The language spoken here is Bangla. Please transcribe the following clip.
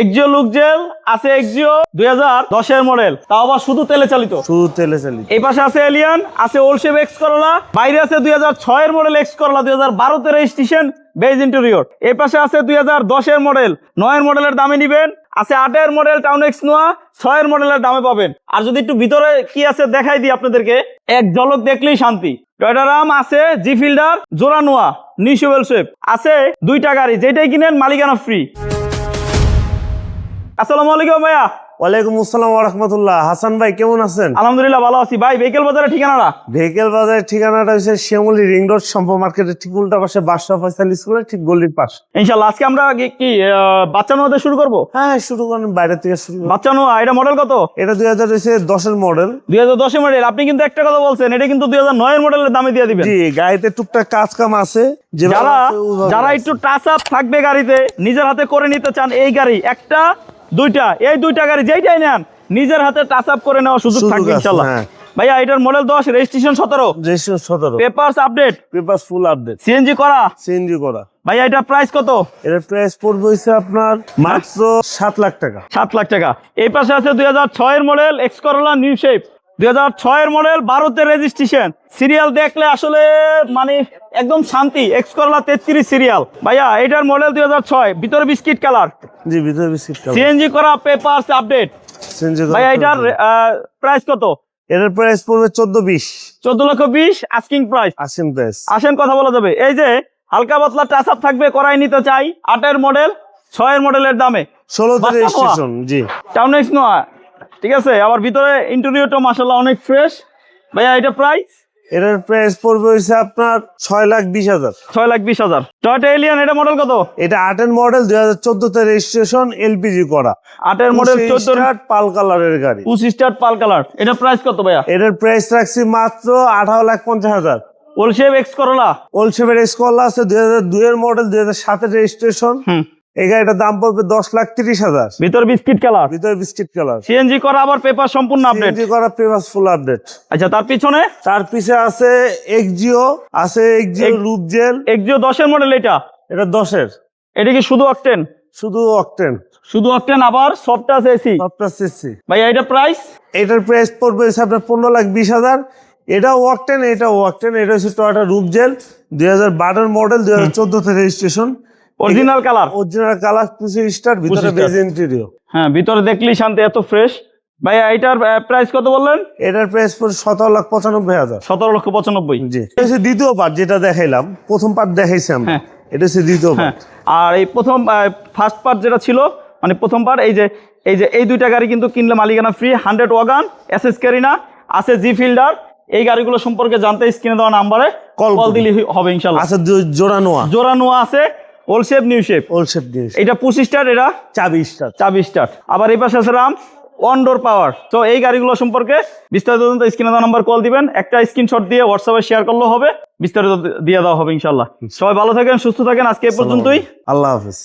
এক্সিও লুক জেল আছে এক্সিও দুই হাজার দশের মডেল। তাও আবার শুধু তেলে চালিত। শুধু তেলে চালিত। এই পাশে আছে এলিয়ান আছে ওলশেপ এক্স করলা বাইরে আছে দুই হাজার ছয়ের মডেল এক্স করলা দুই হাজার বারোতে রেজিস্ট্রেশন বেজ ইন্টেরিয়র এই পাশে আছে দুই হাজার দশের মডেল নয়ের মডেলের দামে নিবেন আছে আটের মডেল টাউন এক্স নোয়া ছয়ের মডেলের দামে পাবেন। আর যদি একটু ভিতরে কি আছে দেখাই দিই আপনাদেরকে এক ঝলক দেখলেই শান্তি। টয়টা রাম আছে জি ফিল্ডার জোড়া নোয়া নিউসেবল শেপ আছে দুইটা গাড়ি যেটাই কিনেন মালিকানা ফ্রি আসসালামু আলাইকুম ভাইয়া। ওয়ালাইকুম আসসালাম রহমতুল্লাহ হাসান ভাই কেমন আছেন? আলহামদুলিল্লাহ ভালো আছি। ভাই ভেহিকেল বাজারের ঠিকানাটা? ভেহিকেল বাজারের ঠিকানাটা হচ্ছে শ্যামলী রিং রোড সম্পর্ক মার্কেটের ঠিক উল্টা পাশে বাদশাহ ফয়সাল স্কুলের ঠিক গলির পাশ। ইনশাল্লাহ আজকে আমরা কি- বাচ্চা নোয়াতে শুরু করব? হ্যাঁ শুরু করেন বাইরে থেকে শুরু বাচ্চা নোয়া এটা মডেল কত? এটা দুই হাজার হচ্ছে দশের মডেল দুই হাজার দশের মডেল আপনি কিন্তু একটা কথা বলছেন এটা কিন্তু দুই হাজার নয়ের মডেলের দামে দিয়ে দিবেন। জি গাড়িতে টুকটাক কাজ কাম আছে যারা যারা একটু টাচ আপ থাকবে গাড়িতে নিজের হাতে করে নিতে চান এই গাড়ি একটা দুইটা এই দুইটা গাড়ি যেইটাই নেন নিজের হাতে টাচ আপ করে নেওয়ার সুযোগ থাকবে ইনশাআল্লাহ হ্যাঁ। ভাইয়া এটার মডেল দশ রেজিস্ট্রেশন সতেরো। রেজিস্ট্রেশন সতেরো। Papers update papers full update CNG করা। সিএনজি করা। ভাইয়া এটা প্রাইস কত? এর প্রাইস পড়বে হইছে আপনার মাত্র সাত লাখ টাকা। সাত লাখ টাকা। এই পাশে আছে দুই হাজার ছয়ের model X Corolla new shape দুই হাজার ছয়ের মডেল বারোতে রেজিস্ট্রেশন সিরিয়াল দেখলে আসলে মানে একদম শান্তি। এক্স করলা তেত্রিশ সিরিয়াল ভাইয়া এটার মডেল দুই হাজার ছয় ভিতরে বিস্কিট কালার জি ভিতরে বিস্কিট কালার সিএনজি করা পেপারস আপডেট সিএনজি ভাইয়া এটার প্রাইস কত? এটার প্রাইস পড়বে চোদ্দ বিশ। চোদ্দ লক্ষ বিশ আস্কিং প্রাইস আসেন প্রাইস আসেন কথা বলা যাবে। এই যে হালকা পাতলা টাচ আপ থাকবে করাই নিতে চাই। আটের মডেল ছয়ের মডেলের দামে। বাচ্চা রেজিস্ট্রেশন জি। টাউন এক্স নোয়া ঠিক আছে? আবার ভিতরে ইন্টেরিয়রটা মাসাল্লাহ অনেক ফ্রেশ ভাইয়া এটা প্রাইস এটার প্রাইস পড়বে হচ্ছে আপনার ছয় লাখ বিশ হাজার। ছয় লাখ বিশ হাজার। টয়টা এলিয়ান এটা মডেল কত? এটা আটের মডেল দুই হাজার চোদ্দতে রেজিস্ট্রেশন এলপিজি করা। আটের মডেল চোদ্দ পাল কালারের গাড়ি। পঁচিশ স্টার পাল কালার। এটা প্রাইস কত ভাইয়া? এটার প্রাইস রাখছি মাত্র আঠারো লাখ পঞ্চাশ হাজার। ওলশেপ এক্স করলা ওলসেভের স্কলা আছে দুই হাজার দুইয়ের মডেল দুই হাজার সাতের রেজিস্ট্রেশন হুম। এই গাড়িটার দাম পড়বে দশ লাখ তিরিশ হাজার। ভিতর বিস্কিট কালার। ভিতরে বিস্কিট কালার। সিএনজি করা আবার পেপার সম্পূর্ণ আপডেট সিএনজি করা পেপার ফুল আপডেট আচ্ছা তার পিছনে? তার পিছে আছে এক্সজিও আছে এক্সজিও এক- রূপ জেল এক্সিও দশের মডেল এটা? এটা দশের। এটা কি শুধু অকটেন শুধু অকটেন শুধু অকটেন আবার সফট আছে এসি সবটা সিসি ভাইয়া এটা প্রাইস এটার প্রাইস পড়বে আপনার পনেরো লাখ বিশ হাজার। এটা ওয়াকটেন এটা ওয়াকটেন এটা হচ্ছে টয়টা রূপ জেল দুই হাজার বারোর মডেল দুই হাজার চোদ্দতে registration original colour original colour পঁচিশ স্টার ভিতরে 25 বেজ ইন্টেরিয়র হ্যাঁ ভিতরে দেখলেই শান্তি এত ফ্রেশ ভাইয়া এটার প্রাইস কত বললেন? এটার প্রাইস পড়ে সতেরো লাখ পঁচানব্বই হাজার। সতেরো লক্ষ পঁচানব্বই। জি। দ্বিতীয় পার্ট যেটা দেখাইলাম। প্রথম পার্ট দেখাইছি হ্যাঁ। এটা হচ্ছে দ্বিতীয় হ্যাঁ। পার্ট আর এই প্রথম ফার্স্ট পার্ট যেটা ছিল মানে প্রথম পার্ট এই যে এই যে এই দুইটা গাড়ি কিন্তু কিনলে মালিকানা free hundred wagon S S Carina আছে জি ফিল্ডার এই গাড়িগুলো সম্পর্কে জানতে স্ক্রিনে দেওয়া নাম্বারে কল কল। দিলে হবে ইনশাল্লাহ আছে জোড়া নোয়া জোড়া নোয়া আছে। Old shape new shape old shape new এটা পঁচিশ স্টার এটা? চাবিশ স্টার চাবিশ স্টার আবার এই পাশে আছে রাম ওয়ান ডোর পাওয়ার তো এই গাড়িগুলো সম্পর্কে বিস্তারিত স্ক্রিনে দেওয়া নাম্বার কল দিবেন। একটা স্ক্রিনশট দিয়ে হোয়াটসঅ্যাপে শেয়ার করলে হবে। বিস্তারিত দিয়ে দেওয়া হবে ইনশাল্লাহ সবাই ভালো থাকেন সুস্থ থাকেন। আজকে এই পর্যন্তই। আল্লাহ হাফেজ।